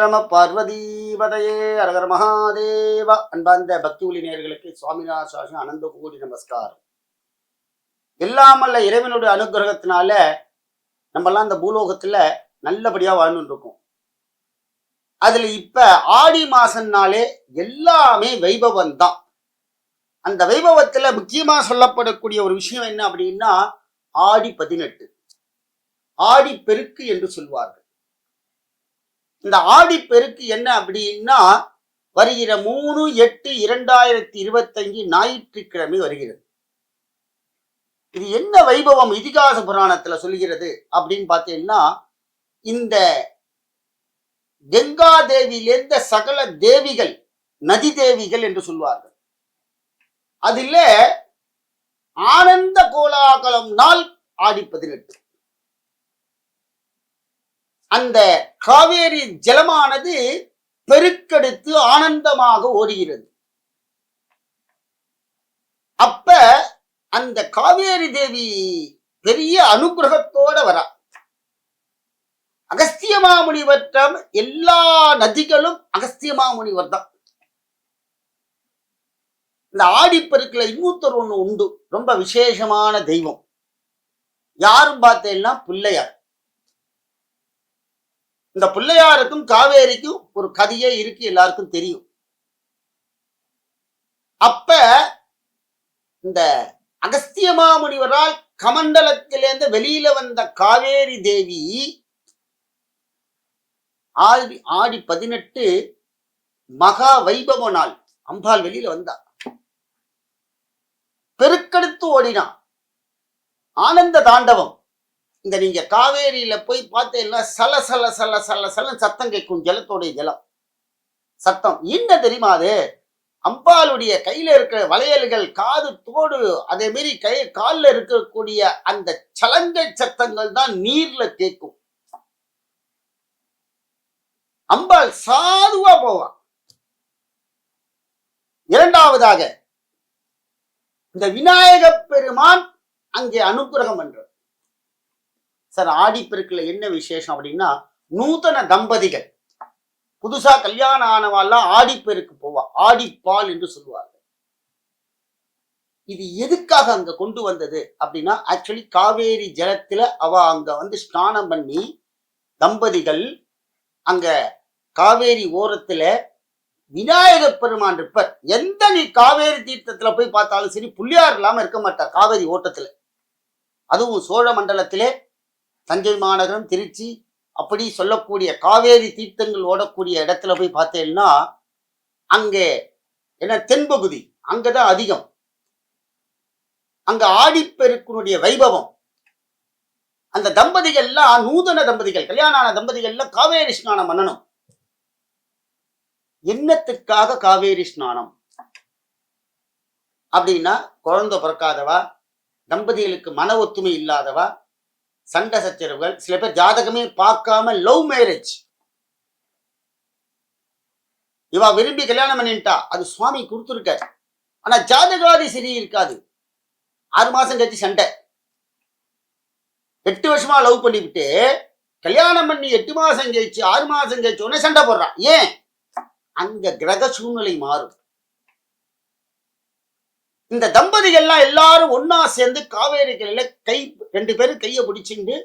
நம பார்வதீபதையே அரகர மகாதேவ. அன்பார்ந்த பக்தி ஒளி நேர்களுக்கு சுவாமிநாத சுவாமி அனந்த கோடி நமஸ்காரம். எல்லாமல்ல இறைவனுடைய அனுகிரகத்தினால நம்மெல்லாம் இந்த பூலோகத்துல நல்லபடியா வாழ்ந்துட்டு இருக்கோம். அதுல இப்ப ஆடி மாசம்னாலே எல்லாமே வைபவம் தான். அந்த வைபவத்துல முக்கியமா சொல்லப்படக்கூடிய ஒரு விஷயம் என்ன அப்படின்னா ஆடி பதினெட்டு. ஆடி பெருக்கு என்று சொல்வார்கள். இந்த ஆடி பெருக்கு என்ன அப்படின்னா வருகிற மூணு எட்டு இரண்டாயிரத்தி இருபத்தஞ்சு ஞாயிற்றுக்கிழமை வருகிறது. இது என்ன வைபவம் இதிகாச புராணத்துல சொல்கிறது அப்படின்னு பார்த்தீங்கன்னா இந்த கங்கா தேவியிலிருந்த சகல தேவிகள் நதி தேவிகள் என்று சொல்வார்கள். அதில் ஆனந்த கோலாகலம் நாள் ஆடி பதினெட்டு. அந்த காவேரி ஜலமானது பெருக்கெடுத்து ஆனந்தமாக ஓடுகிறது. அப்ப அந்த காவேரி தேவி பெரிய அனுகிரகத்தோட வரா. அகஸ்திய மாமுனிவற்றம் எல்லா நதிகளும் அகஸ்திய மாமுனிவர் தான். இந்த ஆடிப்பெருக்குல இன்னொருத்தர் ஒண்ணு உண்டு. ரொம்ப விசேஷமான தெய்வம். யாரும் பார்த்தேன்னா பிள்ளையார். இந்த பிள்ளையாருக்கும் காவேரிக்கும் ஒரு கதையே இருக்கு எல்லாருக்கும் தெரியும். அப்ப இந்த அகஸ்திய மாமுனிவரால் கமண்டலத்திலேருந்து வெளியில வந்த காவேரி தேவி ஆடி ஆடி பதினெட்டு மகா வைபவ நாள். அம்பாள் வெளியில வந்தா. பெருக்கெடுத்து ஓடினான் ஆனந்த தாண்டவம். இந்த நீங்க காவேரியில போய் பார்த்தீங்கன்னா சல சல சல சல சல சத்தம் கேட்கும் ஜலத்தோடைய ஜலம். சத்தம். என்ன தெரியுமா அது? அம்பாளுடைய கையில இருக்கிற வளையல்கள் காது தோடு அதே மாரி கை காலில் இருக்கக்கூடிய அந்த சலங்கை சத்தங்கள் தான் நீர்ல கேட்கும். அம்பாள் சாதுவா போவான் இரண்டாவதாக இந்த விநாயக பெருமான் அங்கே அனுகிரகம் பண்றார். சார் ஆடிப்பெருக்குல என்ன விசேஷம் அப்படின்னா நூதன தம்பதிகள். புதுசா கல்யாணம் ஆனவாள்லாம் ஆடிப்பெருக்கு போவா ஆடிப்பால் என்று சொல்லுவாங்க இது எதுக்காக அங்க கொண்டு வந்தது அப்படின்னா ஆக்சுவலி காவேரி ஜலத்துல அவ அங்க வந்து ஸ்நானம் பண்ணி தம்பதிகள் அங்க காவேரி ஓரத்துல விநாயகர் பெருமான் இருப்பர். எந்த நீ காவேரி தீர்த்தத்துல போய் பார்த்தாலும் சரி புள்ளியார் இல்லாம இருக்க மாட்டார் காவேரி ஓட்டத்துல. அதுவும் சோழ மண்டலத்திலே தஞ்சை மாநகரம் திருச்சி அப்படி சொல்லக்கூடிய காவேரி தீர்த்தங்கள் ஓடக்கூடிய இடத்துல போய் பார்த்தேன்னா அங்கே என்ன தென்பகுதி அங்கதான் அதிகம். அங்க ஆடிப்பெருக்கினுடைய வைபவம். அந்த தம்பதிகள்லாம் நூதன தம்பதிகள் கல்யாணம் ஆன தம்பதிகள்லாம் காவேரி ஸ்நானம் பண்ணணும். என்னத்துக்காக காவேரி ஸ்நானம்? அப்படின்னா குழந்தை பிறக்காதவா? தம்பதிகளுக்கு மன ஒத்துமை இல்லாதவா? சண்டை சச்சரவுகள் சில பேர் ஜாதகமே பார்க்காம லவ் மேரேஜ் இவா விரும்பி கல்யாணம் பண்ணிட்டா அது சுவாமி கொடுத்துருக்காரு. ஆனா ஜாதகாதி சரி இருக்காது. ஆறு மாசம் கழிச்சு சண்டை. எட்டு வருஷமா லவ் பண்ணிவிட்டு கல்யாணம் பண்ணி எட்டு மாசம் கழிச்சு ஆறு மாசம் கழிச்சு உடனே சண்டை போடுறான் ஏன்? அங்க கிரக சூழ்நிலை மாறும். இந்த தம்பதிகள்லாம் எல்லாரும் ஒன்னா சேர்ந்து காவேரி கரையில கை ரெண்டு பேரும் கையை பிடிச்சிட்டு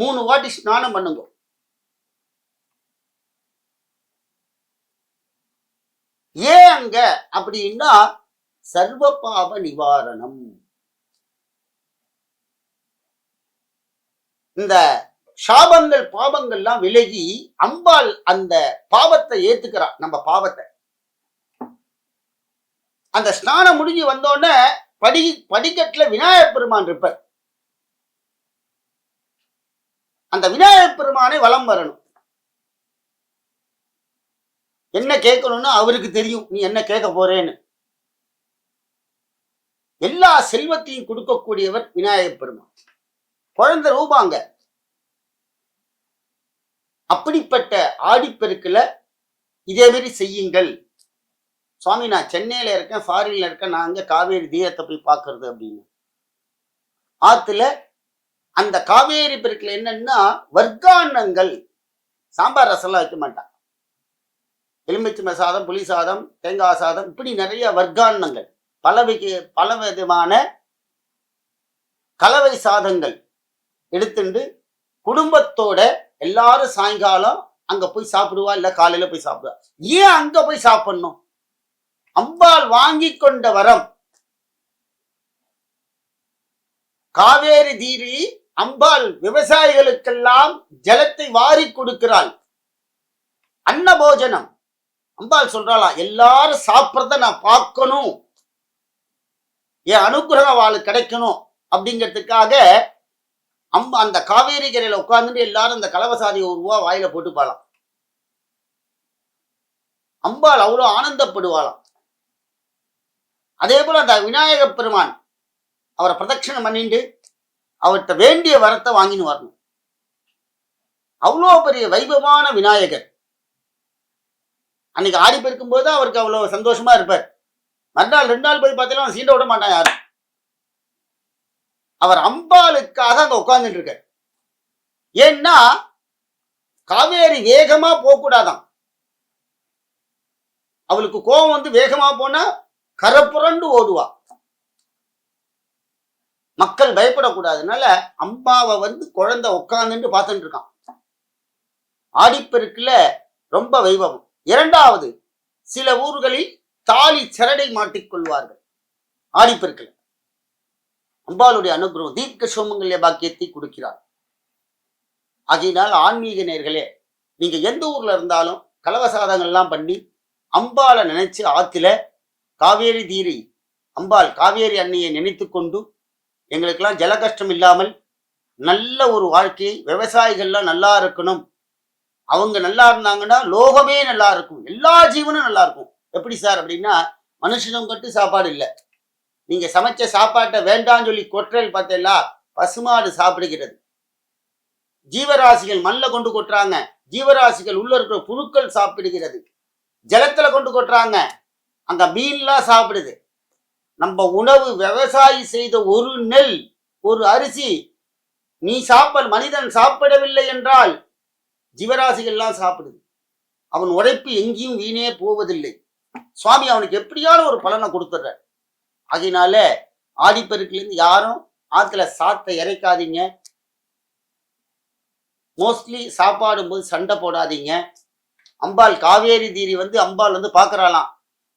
மூணு வாட்டி ஸ்நானம் பண்ணுங்க. ஏன் அங்க அப்படின்னா சர்வ பாவ நிவாரணம். இந்த சாபங்கள் பாவங்கள்லாம் விலகி அம்பாள் அந்த பாவத்தை ஏத்துக்கிறான் நம்ம பாவத்தை. அந்த ஸ்நானம் முடிஞ்சு வந்தோடனே படி படிக்கட்டுல விநாயகப் பெருமான் இருப்பார். அந்த விநாயகப் பெருமானை வலம் வரணும். என்ன கேட்கணும்னு அவருக்கு தெரியும். நீ என்ன கேட்க போறேன்னு. எல்லா செல்வத்தையும் கொடுக்கக்கூடியவர் விநாயகப் பெருமான். குழந்தை ரூபாங்க. அப்படிப்பட்ட ஆடிப்பெருக்கில் இதே மாதிரி செய்யுங்கள். சுவாமி நான் சென்னையில இருக்கேன் ஃபாரின்ல இருக்கேன் நான் அங்க காவேரி தீரத்தை போய் பார்க்கறது அப்படின்னு. ஆத்துல அந்த காவேரி பெருக்குல என்னன்னா வர்க்கானங்கள் சாம்பார் ரசம்லாம் வைக்க மாட்டான். எலுமிச்சை சாதம் புளி சாதம் தேங்காய் சாதம் இப்படி நிறைய வர்க்கானங்கள் பல வகை பல விதமான கலவை சாதங்கள் எடுத்துண்டு குடும்பத்தோட எல்லாரும் சாயங்காலம் அங்க போய் சாப்பிடுவா இல்ல காலையில போய் சாப்பிடுவா. ஏன் அங்க போய் சாப்பிடணும்? அம்பாள் வாங்கி கொண்ட வரம். காவேரி தீரி அம்பாள் விவசாயிகளுக்கெல்லாம் ஜலத்தை வாரி கொடுக்கிறாள். அன்னபோஜனம். அம்பாள் சொல்றாளா எல்லாரும் சாப்பிட்றத நான் பார்க்கணும். என் அனுகிரகம் அவளுக்கு கிடைக்கணும் அப்படிங்கிறதுக்காக அம்மா அந்த காவேரி கரையில உட்கார்ந்துட்டு எல்லாரும் அந்த கலவசாதி ஒரு ரூபா வாயில போட்டுப்பாளாம். அம்பாள் அவ்வளோ ஆனந்தப்படுவாளாம். அதே போல அந்த விநாயக பெருமான் அவரை பிரதட்சணம் பண்ணிட்டு அவர்கிட்ட வேண்டிய வரத்தை வாங்கின்னு வரணும். அவ்வளோ பெரிய வைபவமான விநாயகர். அன்னைக்கு ஆடி பெருக்கும் போது அவருக்கு அவ்வளோ சந்தோஷமா இருப்பார். மறுநாள் ரெண்டு நாள் போய் பார்த்தாலும் சீண்ட விட மாட்டான் யாரும். அவர் அம்பாளுக்காக அங்க உட்கார்ந்துட்டு இருக்கார். ஏன்னா காவேரி வேகமா போகக்கூடாதாம் அவளுக்கு கோபம் வந்து வேகமா போனா கரப்புரண்டு ஓடுவா. மக்கள் பயப்படக்கூடாதுனால அம்பாவை வந்து குழந்தை உட்காந்துட்டு பார்த்துட்டு இருக்கான் ஆடிப்பெருக்குல ரொம்ப வைபவம். இரண்டாவது சில ஊர்களில் தாலி சரடை மாட்டிக்கொள்வார்கள் ஆடிப்பெருக்கில். அம்பாளுடைய அனுகிரகம் தீர்க்க சோமங்கல்ய பாக்கியத்தை கொடுக்கிறார். ஆகையினால் ஆன்மீக நேர்களே நீங்க எந்த ஊர்ல இருந்தாலும் கலவசாதங்கள்லாம் பண்ணி அம்பாளை நினைச்சு ஆத்துல காவேரி தீரி அம்பாள் காவேரி அன்னையை நினைத்து கொண்டு எங்களுக்கெல்லாம் ஜல கஷ்டம் இல்லாமல் நல்ல ஒரு வாழ்க்கையை விவசாயிகள்லாம் நல்லா இருக்கணும். அவங்க நல்லா இருந்தாங்கன்னா லோகமே நல்லா இருக்கும். எல்லா ஜீவனும் நல்லா இருக்கும். எப்படி சார் அப்படின்னா மனுஷனும் கட்டு சாப்பாடு இல்லை. நீங்க சமைச்ச சாப்பாட்டை வேண்டாம்னு சொல்லி கொற்றல் பார்த்தீங்களா பசுமாடு சாப்பிடுகிறது. ஜீவராசிகள் மண்ணில் கொண்டு கொட்டுறாங்க. ஜீவராசிகள் உள்ள இருக்கிற புழுக்கள் சாப்பிடுகிறது. ஜலத்துல கொண்டு கொட்டுறாங்க. அந்த மீன்லாம் சாப்பிடுது. நம்ம உணவு விவசாயி செய்த ஒரு நெல் ஒரு அரிசி நீ சாப்பிட மனிதன் சாப்பிடவில்லை என்றால் ஜீவராசிகள்லாம் சாப்பிடுது. அவன் உழைப்பு எங்கேயும் வீணே போவதில்லை. சுவாமி அவனுக்கு எப்படியான ஒரு பலனை கொடுத்துட்றார். அதனால ஆடிப்பெருக்குலேருந்து யாரும் ஆத்துல சாத்தை இறைக்காதீங்க. மோஸ்ட்லி சாப்பாடும் போது சண்டை போடாதீங்க. அம்பாள் காவேரி தீரி வந்து அம்பாள் வந்து பார்க்கறாளாம்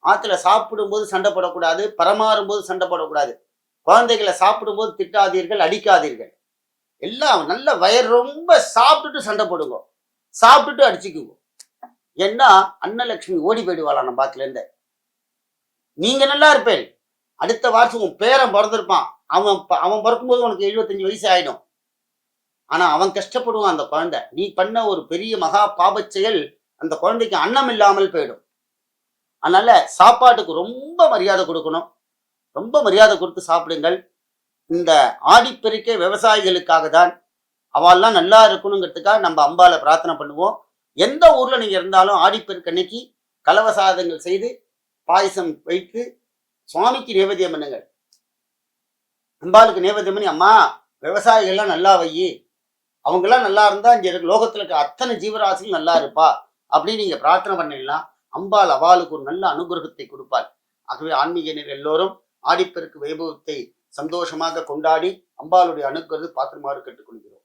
ஆற்றுல சாப்பிடும்போது சண்டை போடக்கூடாது பரமாறும் போது சண்டை போடக்கூடாது. குழந்தைகளை சாப்பிடும்போது திட்டாதீர்கள் அடிக்காதீர்கள். எல்லாம் நல்ல வயர் ரொம்ப சாப்பிட்டுட்டு சண்டை போடுங்க. சாப்பிட்டுட்டு அடிச்சுக்குங்க. ஏன்னா அன்னலட்சுமி ஓடி போயிடுவாளாம் நம்ம பாத்துல இருந்து. நீங்க நல்லா இருப்பேன். அடுத்த வருஷம் உன் பேரன் பிறந்திருப்பான். அவன் ப- அவன் பிறக்கும்போது உனக்கு எழுபத்தஞ்சு வயசு ஆயிடும். ஆனா அவன் கஷ்டப்படுவான் அந்த குழந்தை. நீ பண்ண ஒரு பெரிய மகா பாபச் செயல் அந்த குழந்தைக்கு அன்னம் இல்லாமல் போயிடும். அதனால சாப்பாட்டுக்கு ரொம்ப மரியாதை கொடுக்கணும். ரொம்ப மரியாதை கொடுத்து சாப்பிடுங்கள். இந்த ஆடிப்பெருக்கே விவசாயிகளுக்காக தான். அவெல்லாம் நல்லா இருக்கணுங்கிறதுக்காக நம்ம அம்பால பிரார்த்தனை பண்ணுவோம். எந்த ஊர்ல நீங்க இருந்தாலும் ஆடிப்பெருக்கு அன்னைக்கு கலவசாதங்கள் செய்து பாயசம் வைத்து சுவாமிக்கு நேவேத்தியம் பண்ணுங்கள். அம்பாளுக்கு நேவேத்தியம் பண்ணி அம்மா விவசாயிகள்லாம் நல்லா வை அவங்கெல்லாம் நல்லா இருந்தா இங்க லோகத்துல இருக்க அத்தனை ஜீவராசியும் நல்லா இருப்பா. அப்படின்னு நீங்க பிரார்த்தனை பண்ணிடலாம். அம்பாள் அவாளுக்கு ஒரு நல்ல அனுகிரகத்தை கொடுப்பாள். ஆகவே ஆன்மீகனர் எல்லோரும் ஆடிப்பெருக்கு வைபவத்தை சந்தோஷமாக கொண்டாடி அம்பாளுடைய அனுகிரகத்தை பாத்திரமாறு கேட்டுக்கொள்கிறோம்.